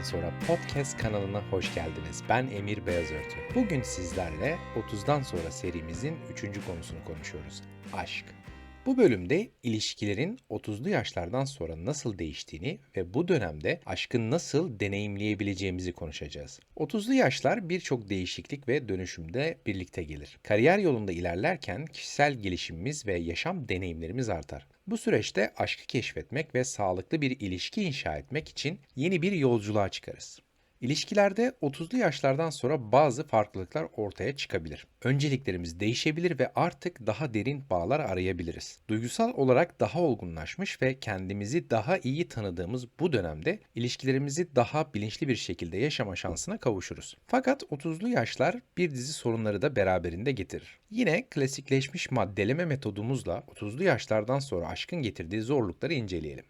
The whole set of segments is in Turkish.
30'dan sonra podcast kanalına hoş geldiniz. Ben Emir Beyazörtü. Bugün sizlerle 30'dan sonra serimizin 3. konusunu konuşuyoruz. Aşk. Bu bölümde ilişkilerin 30'lu yaşlardan sonra nasıl değiştiğini ve bu dönemde aşkı nasıl deneyimleyebileceğimizi konuşacağız. 30'lu yaşlar birçok değişiklik ve dönüşümde birlikte gelir. Kariyer yolunda ilerlerken kişisel gelişimimiz ve yaşam deneyimlerimiz artar. Bu süreçte aşkı keşfetmek ve sağlıklı bir ilişki inşa etmek için yeni bir yolculuğa çıkarız. İlişkilerde 30'lu yaşlardan sonra bazı farklılıklar ortaya çıkabilir. Önceliklerimiz değişebilir ve artık daha derin bağlar arayabiliriz. Duygusal olarak daha olgunlaşmış ve kendimizi daha iyi tanıdığımız bu dönemde ilişkilerimizi daha bilinçli bir şekilde yaşama şansına kavuşuruz. Fakat 30'lu yaşlar bir dizi sorunları da beraberinde getirir. Yine klasikleşmiş maddeleme metodumuzla 30'lu yaşlardan sonra aşkın getirdiği zorlukları inceleyelim.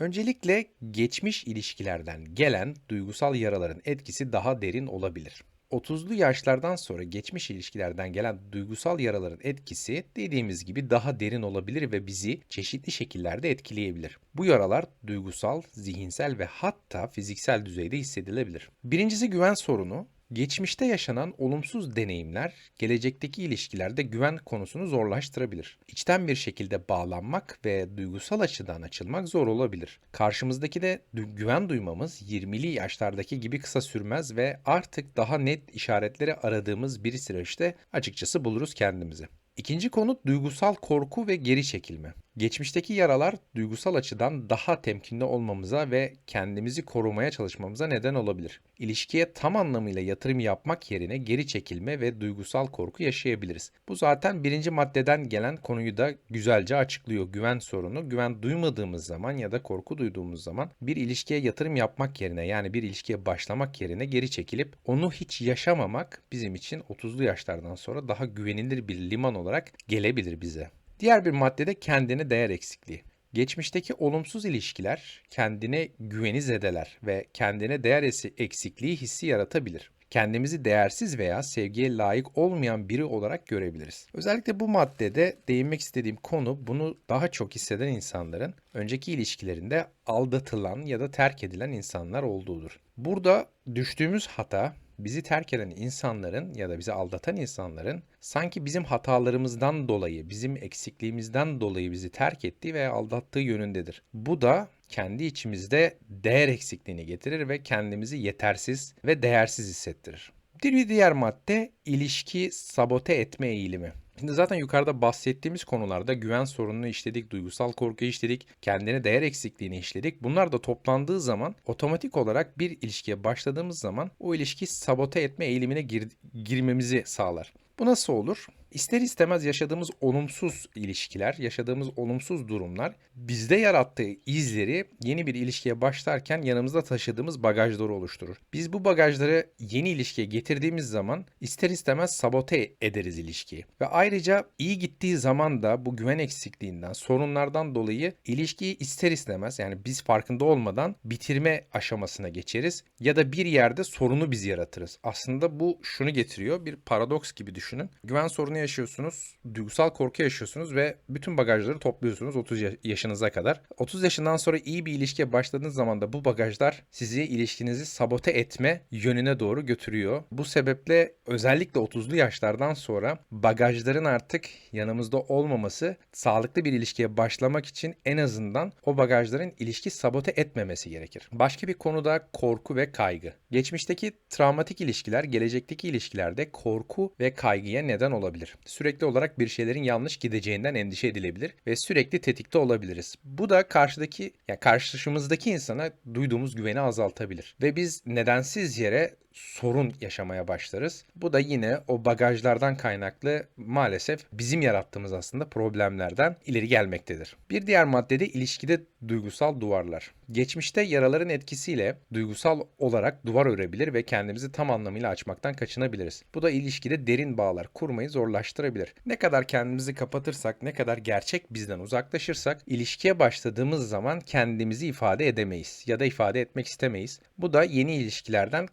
Öncelikle geçmiş ilişkilerden gelen duygusal yaraların etkisi daha derin olabilir. 30'lu yaşlardan sonra geçmiş ilişkilerden gelen duygusal yaraların etkisi dediğimiz gibi daha derin olabilir ve bizi çeşitli şekillerde etkileyebilir. Bu yaralar duygusal, zihinsel ve hatta fiziksel düzeyde hissedilebilir. Birincisi güven sorunu. Geçmişte yaşanan olumsuz deneyimler gelecekteki ilişkilerde güven konusunu zorlaştırabilir. İçten bir şekilde bağlanmak ve duygusal açıdan açılmak zor olabilir. Karşımızdaki de güven duymamız 20'li yaşlardaki gibi kısa sürmez ve artık daha net işaretleri aradığımız bir süreçte açıkçası buluruz kendimizi. İkinci konu duygusal korku ve geri çekilme. Geçmişteki yaralar duygusal açıdan daha temkinli olmamıza ve kendimizi korumaya çalışmamıza neden olabilir. İlişkiye tam anlamıyla yatırım yapmak yerine geri çekilme ve duygusal korku yaşayabiliriz. Bu zaten birinci maddeden gelen konuyu da güzelce açıklıyor. Güven sorunu. Güven duymadığımız zaman ya da korku duyduğumuz zaman bir ilişkiye yatırım yapmak yerine yani bir ilişkiye başlamak yerine geri çekilip onu hiç yaşamamak bizim için 30'lu yaşlardan sonra daha güvenilir bir liman olarak gelebilir bize. Diğer bir maddede kendine değer eksikliği. Geçmişteki olumsuz ilişkiler kendine güveni zedeler ve kendine değer eksikliği hissi yaratabilir. Kendimizi değersiz veya sevgiye layık olmayan biri olarak görebiliriz. Özellikle bu maddede değinmek istediğim konu bunu daha çok hisseden insanların önceki ilişkilerinde aldatılan ya da terk edilen insanlar olduğudur. Burada düştüğümüz hata bizi terk eden insanların ya da bizi aldatan insanların sanki bizim hatalarımızdan dolayı, bizim eksikliğimizden dolayı bizi terk ettiği veya aldattığı yönündedir. Bu da kendi içimizde değer eksikliğini getirir ve kendimizi yetersiz ve değersiz hissettirir. Bir diğer madde ilişki sabote etme eğilimi. Şimdi zaten yukarıda bahsettiğimiz konularda güven sorununu işledik, duygusal korkuyu işledik, kendine değer eksikliğini işledik. Bunlar da toplandığı zaman otomatik olarak bir ilişkiye başladığımız zaman o ilişkiyi sabote etme eğilimine gir- girmemizi sağlar. Bu nasıl olur? İster istemez yaşadığımız olumsuz ilişkiler, yaşadığımız olumsuz durumlar bizde yarattığı izleri yeni bir ilişkiye başlarken yanımızda taşıdığımız bagajları oluşturur. Biz bu bagajları yeni ilişkiye getirdiğimiz zaman ister istemez sabote ederiz ilişkiyi. Ve ayrıca iyi gittiği zaman da bu güven eksikliğinden, sorunlardan dolayı ilişkiyi ister istemez yani biz farkında olmadan bitirme aşamasına geçeriz ya da bir yerde sorunu biz yaratırız. Aslında bu şunu getiriyor bir paradoks gibi düşünün. Güven sorunu yaşıyorsunuz, duygusal korku yaşıyorsunuz ve bütün bagajları topluyorsunuz 30 ya- yaşınıza kadar. 30 yaşından sonra iyi bir ilişkiye başladığınız zaman da bu bagajlar sizi ilişkinizi sabote etme yönüne doğru götürüyor. Bu sebeple özellikle 30'lu yaşlardan sonra bagajların artık yanımızda olmaması sağlıklı bir ilişkiye başlamak için en azından o bagajların ilişki sabote etmemesi gerekir. Başka bir konu da korku ve kaygı. Geçmişteki travmatik ilişkiler gelecekteki ilişkilerde korku ve kaygıya neden olabilir. Sürekli olarak bir şeylerin yanlış gideceğinden endişe edilebilir ve sürekli tetikte olabiliriz. Bu da karşıdaki ya karşımızdaki insana duyduğumuz güveni azaltabilir ve biz nedensiz yere sorun yaşamaya başlarız. Bu da yine o bagajlardan kaynaklı maalesef bizim yarattığımız aslında problemlerden ileri gelmektedir. Bir diğer maddede ilişkide duygusal duvarlar. Geçmişte yaraların etkisiyle duygusal olarak duvar örebilir ve kendimizi tam anlamıyla açmaktan kaçınabiliriz. Bu da ilişkide derin bağlar kurmayı zorlaştırabilir. Ne kadar kendimizi kapatırsak, ne kadar gerçek bizden uzaklaşırsak ilişkiye başladığımız zaman kendimizi ifade edemeyiz ya da ifade etmek istemeyiz. Bu da yeni ilişkilerden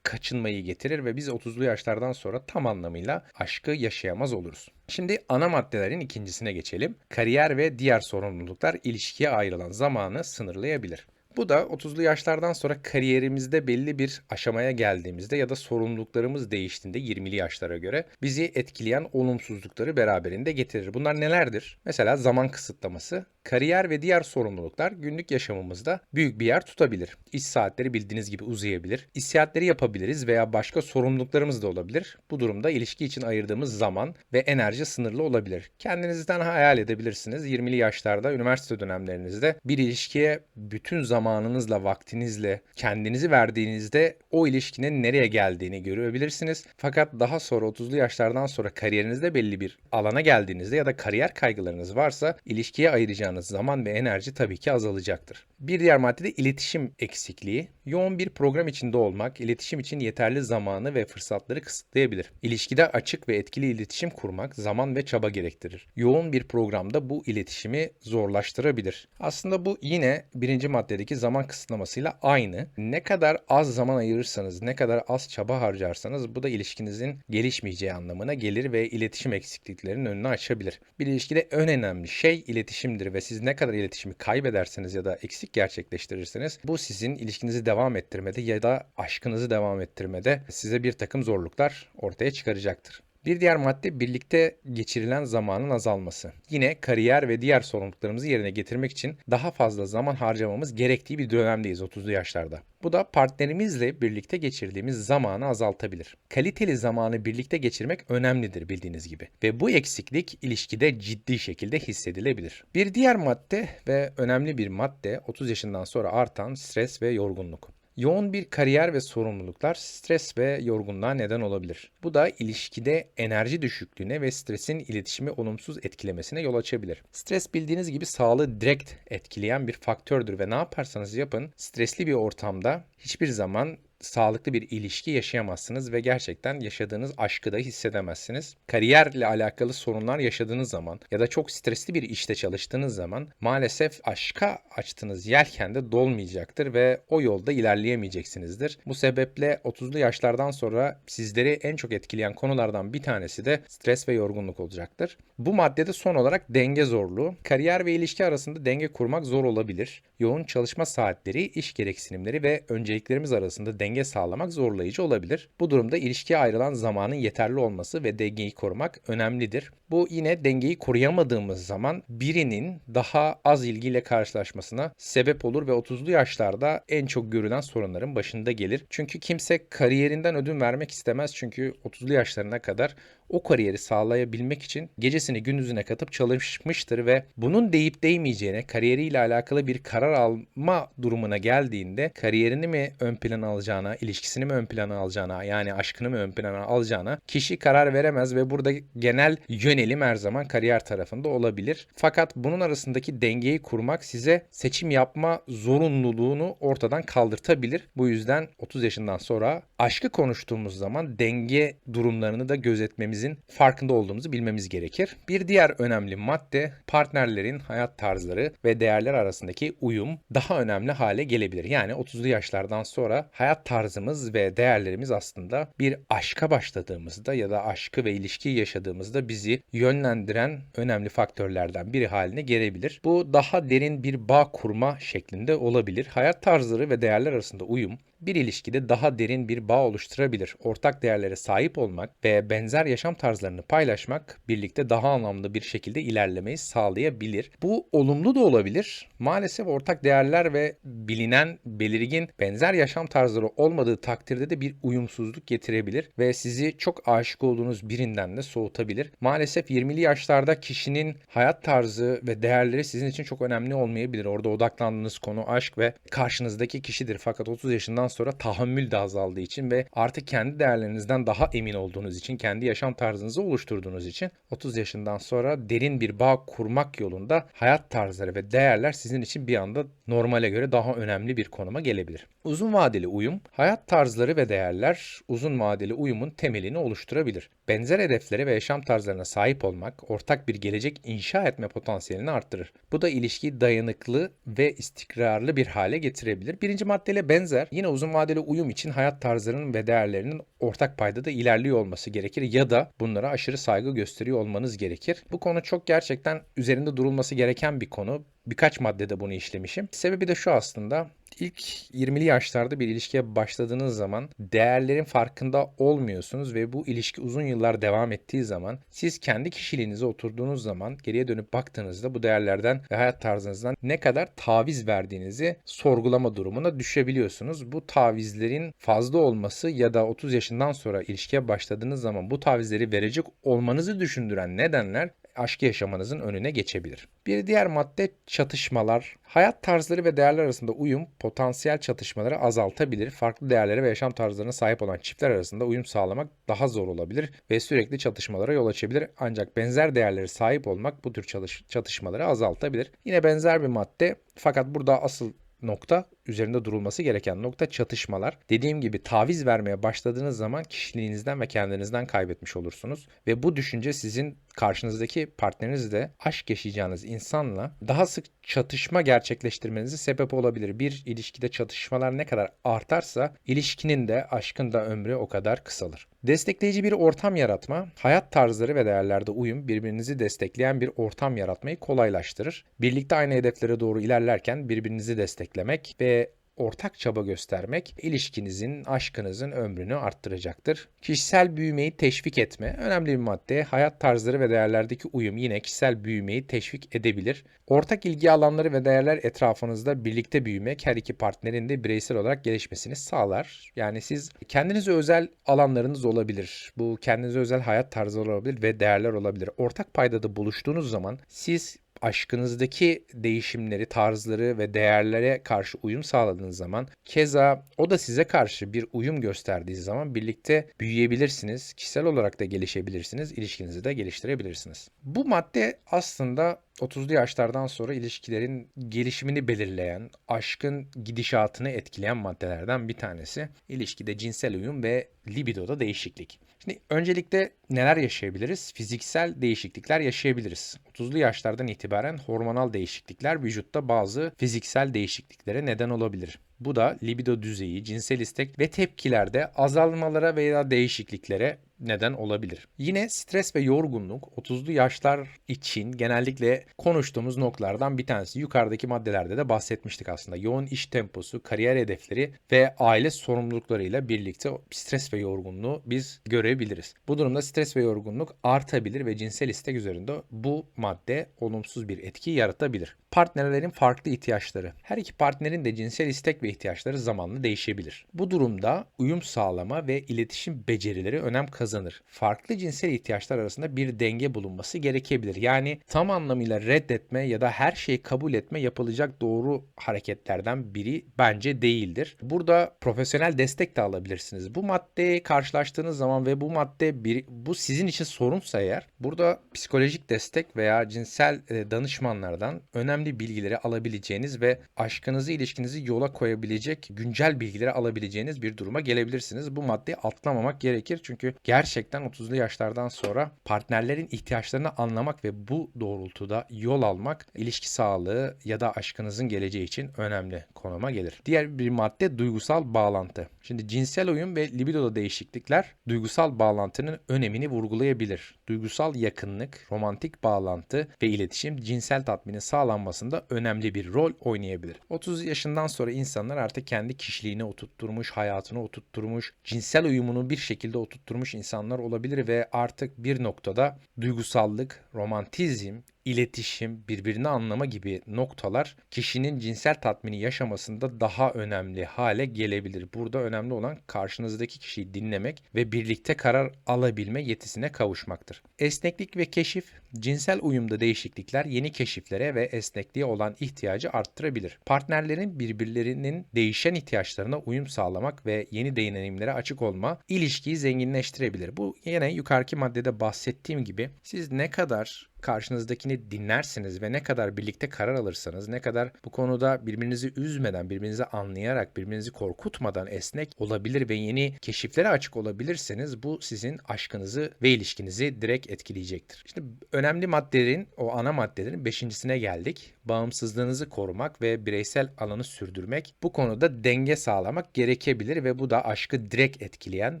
kaçınmayı getirir ve biz 30'lu yaşlardan sonra tam anlamıyla aşkı yaşayamaz oluruz. Şimdi ana maddelerin ikincisine geçelim. Kariyer ve diğer sorumluluklar ilişkiye ayrılan zamanı sınırlayabilir. Bu da 30'lu yaşlardan sonra kariyerimizde belli bir aşamaya geldiğimizde ya da sorumluluklarımız değiştiğinde 20'li yaşlara göre bizi etkileyen olumsuzlukları beraberinde getirir. Bunlar nelerdir? Mesela zaman kısıtlaması, kariyer ve diğer sorumluluklar günlük yaşamımızda büyük bir yer tutabilir. İş saatleri bildiğiniz gibi uzayabilir. İş seyahatleri yapabiliriz veya başka sorumluluklarımız da olabilir. Bu durumda ilişki için ayırdığımız zaman ve enerji sınırlı olabilir. Kendinizden hayal edebilirsiniz. 20'li yaşlarda üniversite dönemlerinizde bir ilişkiye bütün zamanınızla, vaktinizle, kendinizi verdiğinizde o ilişkinin nereye geldiğini görebilirsiniz. Fakat daha sonra 30'lu yaşlardan sonra kariyerinizde belli bir alana geldiğinizde ya da kariyer kaygılarınız varsa ilişkiye ayıracağınız zaman ve enerji tabii ki azalacaktır. Bir diğer madde de iletişim eksikliği. Yoğun bir program içinde olmak, iletişim için yeterli zamanı ve fırsatları kısıtlayabilir. İlişkide açık ve etkili iletişim kurmak zaman ve çaba gerektirir. Yoğun bir programda bu iletişimi zorlaştırabilir. Aslında bu yine birinci maddedeki zaman kısıtlamasıyla aynı. Ne kadar az zaman ayırırsanız, ne kadar az çaba harcarsanız bu da ilişkinizin gelişmeyeceği anlamına gelir ve iletişim eksikliklerinin önünü açabilir. Bir ilişkide en önemli şey iletişimdir ve siz ne kadar iletişimi kaybederseniz ya da eksik gerçekleştirirseniz bu sizin ilişkinizi devam ettirmede ya da aşkınızı devam ettirmede size bir takım zorluklar ortaya çıkaracaktır. Bir diğer madde birlikte geçirilen zamanın azalması. Yine kariyer ve diğer sorumluluklarımızı yerine getirmek için daha fazla zaman harcamamız gerektiği bir dönemdeyiz 30'lu yaşlarda. Bu da partnerimizle birlikte geçirdiğimiz zamanı azaltabilir. Kaliteli zamanı birlikte geçirmek önemlidir bildiğiniz gibi ve bu eksiklik ilişkide ciddi şekilde hissedilebilir. Bir diğer madde ve önemli bir madde 30 yaşından sonra artan stres ve yorgunluk. Yoğun bir kariyer ve sorumluluklar stres ve yorgunluğa neden olabilir. Bu da ilişkide enerji düşüklüğüne ve stresin iletişimi olumsuz etkilemesine yol açabilir. Stres bildiğiniz gibi sağlığı direkt etkileyen bir faktördür ve ne yaparsanız yapın stresli bir ortamda hiçbir zaman sağlıklı bir ilişki yaşayamazsınız ve gerçekten yaşadığınız aşkı da hissedemezsiniz. Kariyerle alakalı sorunlar yaşadığınız zaman ya da çok stresli bir işte çalıştığınız zaman maalesef aşka açtığınız yelken de dolmayacaktır ve o yolda ilerleyemeyeceksinizdir. Bu sebeple 30'lu yaşlardan sonra sizleri en çok etkileyen konulardan bir tanesi de stres ve yorgunluk olacaktır. Bu maddede son olarak denge zorluğu. Kariyer ve ilişki arasında denge kurmak zor olabilir. Yoğun çalışma saatleri, iş gereksinimleri ve önceliklerimiz arasında denge sağlamak zorlayıcı olabilir. Bu durumda ilişkiye ayrılan zamanın yeterli olması ve dengeyi korumak önemlidir. Bu yine dengeyi koruyamadığımız zaman birinin daha az ilgiyle karşılaşmasına sebep olur ve 30'lu yaşlarda en çok görülen sorunların başında gelir. Çünkü kimse kariyerinden ödün vermek istemez çünkü 30'lu yaşlarına kadar o kariyeri sağlayabilmek için gecesini gündüzüne katıp çalışmıştır ve bunun deyip değmeyeceğine kariyeriyle alakalı bir karar alma durumuna geldiğinde kariyerini mi ön plana alacağına, ilişkisini mi ön plana alacağına yani aşkını mı ön plana alacağına kişi karar veremez ve burada genel yönelim her zaman kariyer tarafında olabilir. Fakat bunun arasındaki dengeyi kurmak size seçim yapma zorunluluğunu ortadan kaldırtabilir. Bu yüzden 30 yaşından sonra aşkı konuştuğumuz zaman denge durumlarını da gözetmemizin farkında olduğumuzu bilmemiz gerekir. Bir diğer önemli madde partnerlerin hayat tarzları ve değerler arasındaki uyum daha önemli hale gelebilir. Yani 30'lu yaşlardan sonra hayat tarzımız ve değerlerimiz aslında bir aşka başladığımızda ya da aşkı ve ilişkiyi yaşadığımızda bizi yönlendiren önemli faktörlerden biri haline gelebilir. Bu daha derin bir bağ kurma şeklinde olabilir. Hayat tarzları ve değerler arasında uyum bir ilişkide daha derin bir bağ oluşturabilir. Ortak değerlere sahip olmak ve benzer yaşam tarzlarını paylaşmak birlikte daha anlamlı bir şekilde ilerlemeyi sağlayabilir. Bu olumlu da olabilir. Maalesef ortak değerler ve bilinen belirgin benzer yaşam tarzları olmadığı takdirde de bir uyumsuzluk getirebilir ve sizi çok aşık olduğunuz birinden de soğutabilir. Maalesef 20'li yaşlarda kişinin hayat tarzı ve değerleri sizin için çok önemli olmayabilir. Orada odaklandığınız konu aşk ve karşınızdaki kişidir. Fakat 30 yaşından sonra tahammül de azaldığı için ve artık kendi değerlerinizden daha emin olduğunuz için, kendi yaşam tarzınızı oluşturduğunuz için 30 yaşından sonra derin bir bağ kurmak yolunda hayat tarzları ve değerler sizin için bir anda normale göre daha önemli bir konuma gelebilir. Uzun vadeli uyum, hayat tarzları ve değerler uzun vadeli uyumun temelini oluşturabilir. Benzer hedeflere ve yaşam tarzlarına sahip olmak, ortak bir gelecek inşa etme potansiyelini arttırır. Bu da ilişkiyi dayanıklı ve istikrarlı bir hale getirebilir. Birinci maddeyle benzer, yine uzun vadeli uyum için hayat tarzlarının ve değerlerinin ortak paydada ilerliyor olması gerekir ya da bunlara aşırı saygı gösteriyor olmanız gerekir. Bu konu çok gerçekten üzerinde durulması gereken bir konu. Birkaç maddede bunu işlemişim. Sebebi de şu aslında. İlk 20'li yaşlarda bir ilişkiye başladığınız zaman değerlerin farkında olmuyorsunuz ve bu ilişki uzun yıllar devam ettiği zaman siz kendi kişiliğinize oturduğunuz zaman geriye dönüp baktığınızda bu değerlerden ve hayat tarzınızdan ne kadar taviz verdiğinizi sorgulama durumuna düşebiliyorsunuz. Bu tavizlerin fazla olması ya da 30 yaşından sonra ilişkiye başladığınız zaman bu tavizleri verecek olmanızı düşündüren nedenler aşkı yaşamanızın önüne geçebilir. Bir diğer madde çatışmalar. Hayat tarzları ve değerler arasında uyum potansiyel çatışmaları azaltabilir. Farklı değerlere ve yaşam tarzlarına sahip olan çiftler arasında uyum sağlamak daha zor olabilir ve sürekli çatışmalara yol açabilir. Ancak benzer değerlere sahip olmak bu tür çatışmaları azaltabilir. Yine benzer bir madde fakat burada asıl nokta üzerinde durulması gereken nokta çatışmalar. Dediğim gibi taviz vermeye başladığınız zaman kişiliğinizden ve kendinizden kaybetmiş olursunuz. Ve bu düşünce sizin karşınızdaki partnerinizle aşk yaşayacağınız insanla daha sık çatışma gerçekleştirmenize sebep olabilir. Bir ilişkide çatışmalar ne kadar artarsa ilişkinin de aşkın da ömrü o kadar kısalır. Destekleyici bir ortam yaratma, hayat tarzları ve değerlerde uyum birbirinizi destekleyen bir ortam yaratmayı kolaylaştırır. Birlikte aynı hedeflere doğru ilerlerken birbirinizi desteklemek ve ortak çaba göstermek ilişkinizin, aşkınızın ömrünü arttıracaktır. Kişisel büyümeyi teşvik etme önemli bir madde. Hayat tarzları ve değerlerdeki uyum yine kişisel büyümeyi teşvik edebilir. Ortak ilgi alanları ve değerler etrafınızda birlikte büyümek her iki partnerin de bireysel olarak gelişmesini sağlar. Yani siz kendinize özel alanlarınız olabilir. Bu kendinize özel hayat tarzı olabilir ve değerler olabilir. Ortak paydada buluştuğunuz zaman siz aşkınızdaki değişimleri, tarzları ve değerlere karşı uyum sağladığınız zaman keza o da size karşı bir uyum gösterdiği zaman birlikte büyüyebilirsiniz. Kişisel olarak da gelişebilirsiniz. ilişkinizi de geliştirebilirsiniz. Bu madde aslında 30'lu yaşlardan sonra ilişkilerin gelişimini belirleyen, aşkın gidişatını etkileyen maddelerden bir tanesi. İlişkide cinsel uyum ve libidoda değişiklik. Şimdi öncelikle neler yaşayabiliriz? Fiziksel değişiklikler yaşayabiliriz. 30'lu yaşlardan itibaren hormonal değişiklikler vücutta bazı fiziksel değişikliklere neden olabilir. Bu da libido düzeyi, cinsel istek ve tepkilerde azalmalara veya değişikliklere neden olabilir. Yine stres ve yorgunluk 30'lu yaşlar için genellikle konuştuğumuz noktalardan bir tanesi. Yukarıdaki maddelerde de bahsetmiştik aslında. Yoğun iş temposu, kariyer hedefleri ve aile sorumluluklarıyla birlikte stres ve yorgunluğu biz görebiliriz. Bu durumda stres ve yorgunluk artabilir ve cinsel istek üzerinde bu madde olumsuz bir etki yaratabilir. Partnerlerin farklı ihtiyaçları. Her iki partnerin de cinsel istek ve ihtiyaçları zamanla değişebilir. Bu durumda uyum sağlama ve iletişim becerileri önem kazanır. Farklı cinsel ihtiyaçlar arasında bir denge bulunması gerekebilir. Yani tam anlamıyla reddetme ya da her şeyi kabul etme yapılacak doğru hareketlerden biri bence değildir. Burada profesyonel destek de alabilirsiniz. Bu maddeyi karşılaştığınız zaman ve bu madde bir, bu sizin için sorunsa eğer burada psikolojik destek veya cinsel e, danışmanlardan önemli bilgileri alabileceğiniz ve aşkınızı ilişkinizi yola koyabilecek güncel bilgileri alabileceğiniz bir duruma gelebilirsiniz. Bu maddeyi atlamamak gerekir çünkü gerçekten 30'lu yaşlardan sonra partnerlerin ihtiyaçlarını anlamak ve bu doğrultuda yol almak ilişki sağlığı ya da aşkınızın geleceği için önemli konuma gelir. Diğer bir madde duygusal bağlantı. Şimdi cinsel uyum ve libidoda değişiklikler duygusal bağlantının önemini vurgulayabilir. Duygusal yakınlık, romantik bağlantı ve iletişim cinsel tatminin sağlanmasında önemli bir rol oynayabilir. 30 yaşından sonra insanlar artık kendi kişiliğini oturtturmuş, hayatını oturtturmuş, cinsel uyumunu bir şekilde oturtturmuş insanlar olabilir ve artık bir noktada duygusallık, romantizm, iletişim, birbirini anlama gibi noktalar kişinin cinsel tatmini yaşamasında daha önemli hale gelebilir. Burada önemli olan karşınızdaki kişiyi dinlemek ve birlikte karar alabilme yetisine kavuşmaktır. Esneklik ve keşif, cinsel uyumda değişiklikler yeni keşiflere ve esnekliğe olan ihtiyacı arttırabilir. Partnerlerin birbirlerinin değişen ihtiyaçlarına uyum sağlamak ve yeni deneyimlere açık olma ilişkiyi zenginleştirebilir. Bu yine yukarıki maddede bahsettiğim gibi siz ne kadar karşınızdakini dinlersiniz ve ne kadar birlikte karar alırsanız, ne kadar bu konuda birbirinizi üzmeden, birbirinizi anlayarak, birbirinizi korkutmadan esnek olabilir ve yeni keşiflere açık olabilirseniz bu sizin aşkınızı ve ilişkinizi direkt etkileyecektir. Şimdi önemli maddelerin, o ana maddelerin beşincisine geldik. Bağımsızlığınızı korumak ve bireysel alanı sürdürmek, bu konuda denge sağlamak gerekebilir ve bu da aşkı direkt etkileyen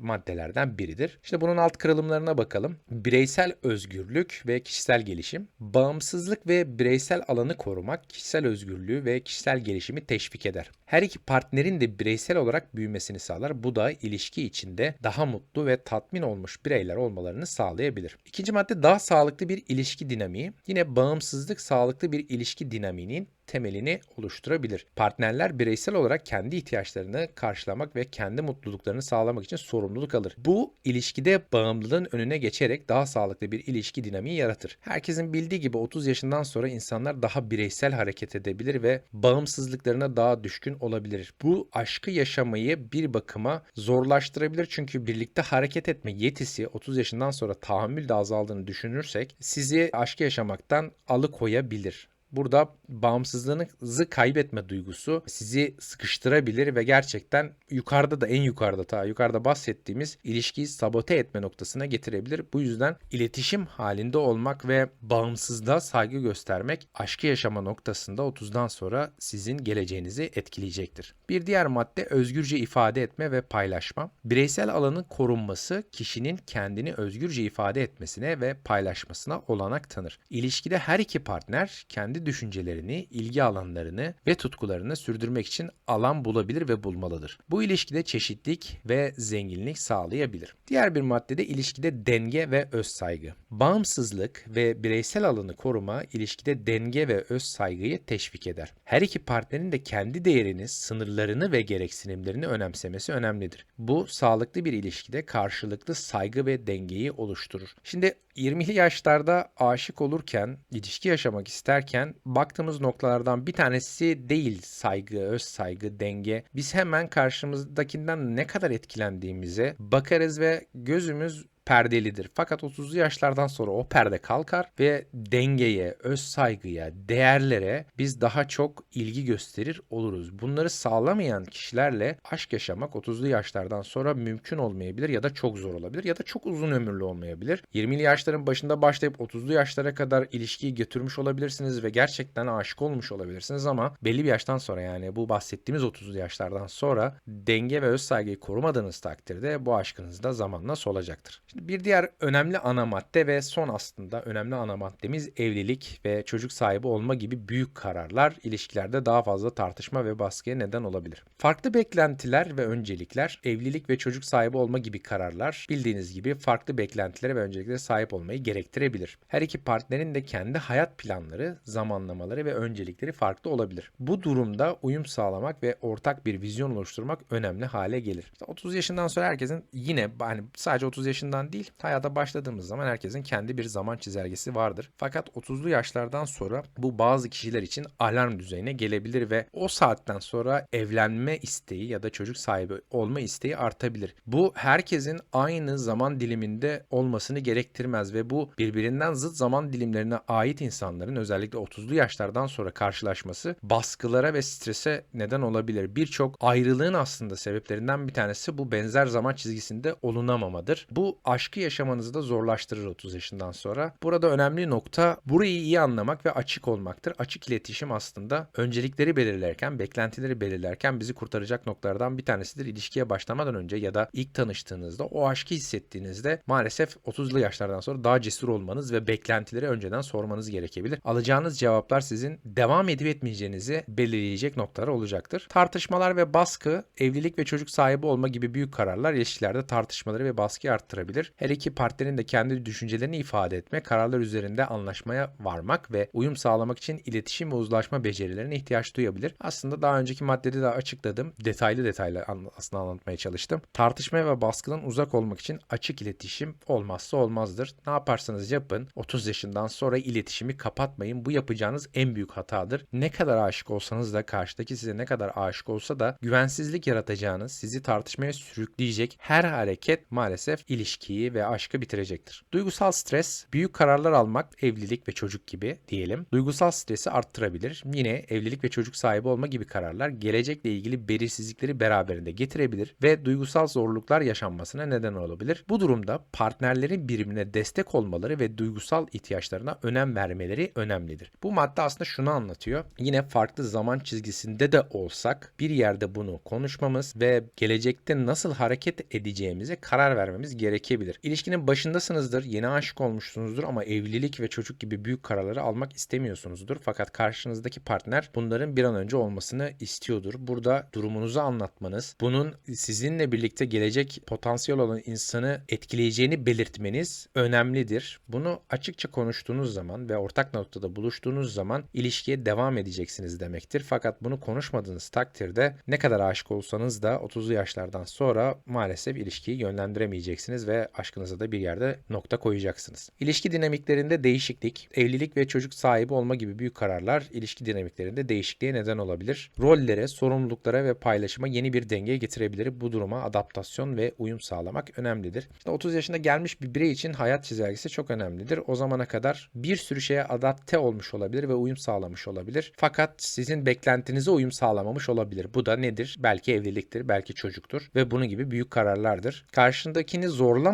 maddelerden biridir. İşte bunun alt kırılımlarına bakalım. Bireysel özgürlük ve kişisel gelişim, bağımsızlık ve bireysel alanı korumak, kişisel özgürlüğü ve kişisel gelişimi teşvik eder. Her iki partnerin de bireysel olarak büyümesini sağlar. Bu da ilişki içinde daha mutlu ve tatmin olmuş bireyler olmalarını sağlayabilir. İkinci madde daha sağlıklı bir ilişki dinamiği. Yine bağımsızlık sağlıklı bir ilişki dinamiğinin temelini oluşturabilir. Partnerler bireysel olarak kendi ihtiyaçlarını karşılamak ve kendi mutluluklarını sağlamak için sorumluluk alır. Bu ilişkide bağımlılığın önüne geçerek daha sağlıklı bir ilişki dinamiği yaratır. Herkesin bildiği gibi 30 yaşından sonra insanlar daha bireysel hareket edebilir ve bağımsızlıklarına daha düşkün olabilir. Bu aşkı yaşamayı bir bakıma zorlaştırabilir çünkü birlikte hareket etme yetisi 30 yaşından sonra tahammül de azaldığını düşünürsek sizi aşkı yaşamaktan alıkoyabilir. Burada bağımsızlığınızı kaybetme duygusu sizi sıkıştırabilir ve gerçekten yukarıda da en yukarıda ta yukarıda bahsettiğimiz ilişkiyi sabote etme noktasına getirebilir. Bu yüzden iletişim halinde olmak ve bağımsızlığa saygı göstermek aşkı yaşama noktasında 30'dan sonra sizin geleceğinizi etkileyecektir. Bir diğer madde özgürce ifade etme ve paylaşma. Bireysel alanın korunması kişinin kendini özgürce ifade etmesine ve paylaşmasına olanak tanır. İlişkide her iki partner kendi düşüncelerini, ilgi alanlarını ve tutkularını sürdürmek için alan bulabilir ve bulmalıdır. Bu ilişkide çeşitlilik ve zenginlik sağlayabilir. Diğer bir maddede ilişkide denge ve öz saygı. Bağımsızlık ve bireysel alanı koruma ilişkide denge ve öz saygıyı teşvik eder. Her iki partnerin de kendi değerini, sınırlarını ve gereksinimlerini önemsemesi önemlidir. Bu sağlıklı bir ilişkide karşılıklı saygı ve dengeyi oluşturur. Şimdi 20'li yaşlarda aşık olurken, ilişki yaşamak isterken baktığımız noktalardan bir tanesi değil saygı, öz saygı, denge. Biz hemen karşımızdakinden ne kadar etkilendiğimize bakarız ve gözümüz perdelidir. Fakat 30'lu yaşlardan sonra o perde kalkar ve dengeye, öz saygıya, değerlere biz daha çok ilgi gösterir oluruz. Bunları sağlamayan kişilerle aşk yaşamak 30'lu yaşlardan sonra mümkün olmayabilir ya da çok zor olabilir ya da çok uzun ömürlü olmayabilir. 20'li yaşların başında başlayıp 30'lu yaşlara kadar ilişkiyi götürmüş olabilirsiniz ve gerçekten aşık olmuş olabilirsiniz ama belli bir yaştan sonra yani bu bahsettiğimiz 30'lu yaşlardan sonra denge ve öz saygıyı korumadığınız takdirde bu aşkınız da zamanla solacaktır. Şimdi bir diğer önemli ana madde ve son aslında önemli ana maddemiz evlilik ve çocuk sahibi olma gibi büyük kararlar ilişkilerde daha fazla tartışma ve baskıya neden olabilir. Farklı beklentiler ve öncelikler, evlilik ve çocuk sahibi olma gibi kararlar bildiğiniz gibi farklı beklentilere ve önceliklere sahip olmayı gerektirebilir. Her iki partnerin de kendi hayat planları, zamanlamaları ve öncelikleri farklı olabilir. Bu durumda uyum sağlamak ve ortak bir vizyon oluşturmak önemli hale gelir. İşte 30 yaşından sonra herkesin yine hani sadece 30 yaşından değil hayata başladığımız zaman herkesin kendi bir zaman çizelgesi vardır. Fakat 30'lu yaşlardan sonra bu bazı kişiler için alarm düzeyine gelebilir ve o saatten sonra evlenme isteği ya da çocuk sahibi olma isteği artabilir. Bu herkesin aynı zaman diliminde olmasını gerektirmez ve bu birbirinden zıt zaman dilimlerine ait insanların özellikle 30'lu yaşlardan sonra karşılaşması baskılara ve strese neden olabilir. Birçok ayrılığın aslında sebeplerinden bir tanesi bu benzer zaman çizgisinde olunamamadır. Bu aşkı yaşamanızı da zorlaştırır 30 yaşından sonra. Burada önemli nokta burayı iyi anlamak ve açık olmaktır. Açık iletişim aslında öncelikleri belirlerken, beklentileri belirlerken bizi kurtaracak noktalardan bir tanesidir. İlişkiye başlamadan önce ya da ilk tanıştığınızda o aşkı hissettiğinizde maalesef 30'lu yaşlardan sonra daha cesur olmanız ve beklentileri önceden sormanız gerekebilir. Alacağınız cevaplar sizin devam edip etmeyeceğinizi belirleyecek noktalar olacaktır. Tartışmalar ve baskı, evlilik ve çocuk sahibi olma gibi büyük kararlar ilişkilerde tartışmaları ve baskıyı arttırabilir. Her iki partnerin de kendi düşüncelerini ifade etme, kararlar üzerinde anlaşmaya varmak ve uyum sağlamak için iletişim ve uzlaşma becerilerine ihtiyaç duyabilir. Aslında daha önceki maddede de açıkladım. Detaylı detaylı aslında anlatmaya çalıştım. Tartışma ve baskıdan uzak olmak için açık iletişim olmazsa olmazdır. Ne yaparsanız yapın 30 yaşından sonra iletişimi kapatmayın. Bu yapacağınız en büyük hatadır. Ne kadar aşık olsanız da karşıdaki size ne kadar aşık olsa da güvensizlik yaratacağınız, sizi tartışmaya sürükleyecek her hareket maalesef ilişkiyi ilişkiyi ve aşkı bitirecektir. Duygusal stres, büyük kararlar almak, evlilik ve çocuk gibi diyelim. Duygusal stresi arttırabilir. Yine evlilik ve çocuk sahibi olma gibi kararlar gelecekle ilgili belirsizlikleri beraberinde getirebilir ve duygusal zorluklar yaşanmasına neden olabilir. Bu durumda partnerlerin birbirine destek olmaları ve duygusal ihtiyaçlarına önem vermeleri önemlidir. Bu madde aslında şunu anlatıyor. Yine farklı zaman çizgisinde de olsak bir yerde bunu konuşmamız ve gelecekte nasıl hareket edeceğimize karar vermemiz gerekebilir. İlişkinin başındasınızdır, yeni aşık olmuşsunuzdur ama evlilik ve çocuk gibi büyük kararları almak istemiyorsunuzdur. Fakat karşınızdaki partner bunların bir an önce olmasını istiyordur. Burada durumunuzu anlatmanız, bunun sizinle birlikte gelecek potansiyel olan insanı etkileyeceğini belirtmeniz önemlidir. Bunu açıkça konuştuğunuz zaman ve ortak noktada buluştuğunuz zaman ilişkiye devam edeceksiniz demektir. Fakat bunu konuşmadığınız takdirde ne kadar aşık olsanız da 30'lu yaşlardan sonra maalesef ilişkiyi yönlendiremeyeceksiniz ve aşkınıza da bir yerde nokta koyacaksınız. İlişki dinamiklerinde değişiklik, evlilik ve çocuk sahibi olma gibi büyük kararlar ilişki dinamiklerinde değişikliğe neden olabilir. Rollere, sorumluluklara ve paylaşıma yeni bir denge getirebilir. Bu duruma adaptasyon ve uyum sağlamak önemlidir. İşte 30 yaşında gelmiş bir birey için hayat çizelgesi çok önemlidir. O zamana kadar bir sürü şeye adapte olmuş olabilir ve uyum sağlamış olabilir. Fakat sizin beklentinize uyum sağlamamış olabilir. Bu da nedir? Belki evliliktir, belki çocuktur ve bunun gibi büyük kararlardır. Karşındakini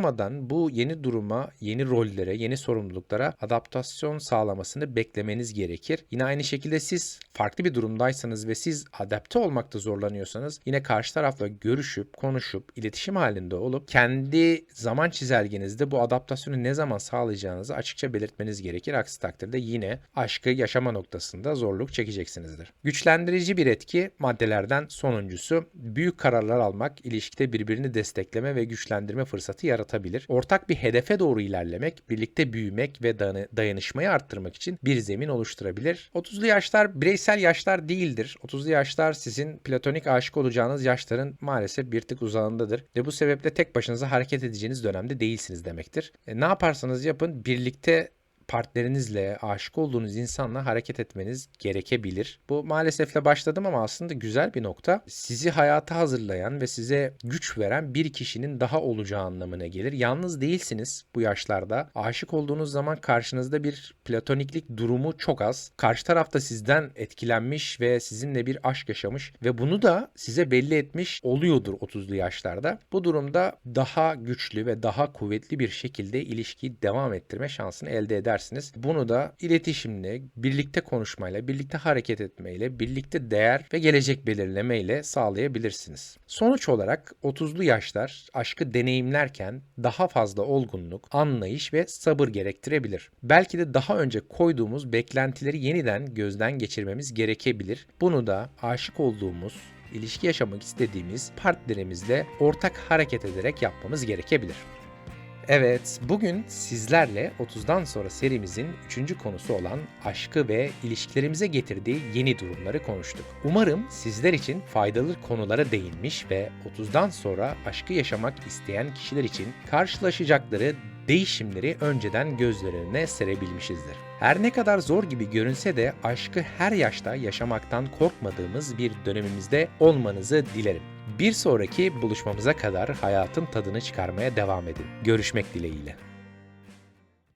zorlamadan bu yeni duruma, yeni rollere, yeni sorumluluklara adaptasyon sağlamasını beklemeniz gerekir. Yine aynı şekilde siz farklı bir durumdaysanız ve siz adapte olmakta zorlanıyorsanız yine karşı tarafla görüşüp, konuşup, iletişim halinde olup kendi zaman çizelgenizde bu adaptasyonu ne zaman sağlayacağınızı açıkça belirtmeniz gerekir. Aksi takdirde yine aşkı yaşama noktasında zorluk çekeceksinizdir. Güçlendirici bir etki maddelerden sonuncusu büyük kararlar almak, ilişkide birbirini destekleme ve güçlendirme fırsatı yaratabilir. Ortak bir hedefe doğru ilerlemek, birlikte büyümek ve dayanı- dayanışmayı arttırmak için bir zemin oluşturabilir. 30'lu yaşlar bireysel yaşlar değildir. 30'lu yaşlar sizin platonik aşık olacağınız yaşların maalesef bir tık uzağındadır ve bu sebeple tek başınıza hareket edeceğiniz dönemde değilsiniz demektir. E, ne yaparsanız yapın birlikte partnerinizle, aşık olduğunuz insanla hareket etmeniz gerekebilir. Bu maalesefle başladım ama aslında güzel bir nokta. Sizi hayata hazırlayan ve size güç veren bir kişinin daha olacağı anlamına gelir. Yalnız değilsiniz bu yaşlarda. Aşık olduğunuz zaman karşınızda bir platoniklik durumu çok az. Karşı taraf da sizden etkilenmiş ve sizinle bir aşk yaşamış ve bunu da size belli etmiş oluyordur 30'lu yaşlarda. Bu durumda daha güçlü ve daha kuvvetli bir şekilde ilişkiyi devam ettirme şansını elde edersiniz. Bunu da iletişimle, birlikte konuşmayla, birlikte hareket etmeyle, birlikte değer ve gelecek belirlemeyle sağlayabilirsiniz. Sonuç olarak 30'lu yaşlar aşkı deneyimlerken daha fazla olgunluk, anlayış ve sabır gerektirebilir. Belki de daha önce koyduğumuz beklentileri yeniden gözden geçirmemiz gerekebilir. Bunu da aşık olduğumuz ilişki yaşamak istediğimiz partnerimizle ortak hareket ederek yapmamız gerekebilir. Evet, bugün sizlerle 30'dan sonra serimizin 3. konusu olan aşkı ve ilişkilerimize getirdiği yeni durumları konuştuk. Umarım sizler için faydalı konulara değinmiş ve 30'dan sonra aşkı yaşamak isteyen kişiler için karşılaşacakları değişimleri önceden gözler önüne serebilmişizdir. Her ne kadar zor gibi görünse de aşkı her yaşta yaşamaktan korkmadığımız bir dönemimizde olmanızı dilerim. Bir sonraki buluşmamıza kadar hayatın tadını çıkarmaya devam edin. Görüşmek dileğiyle.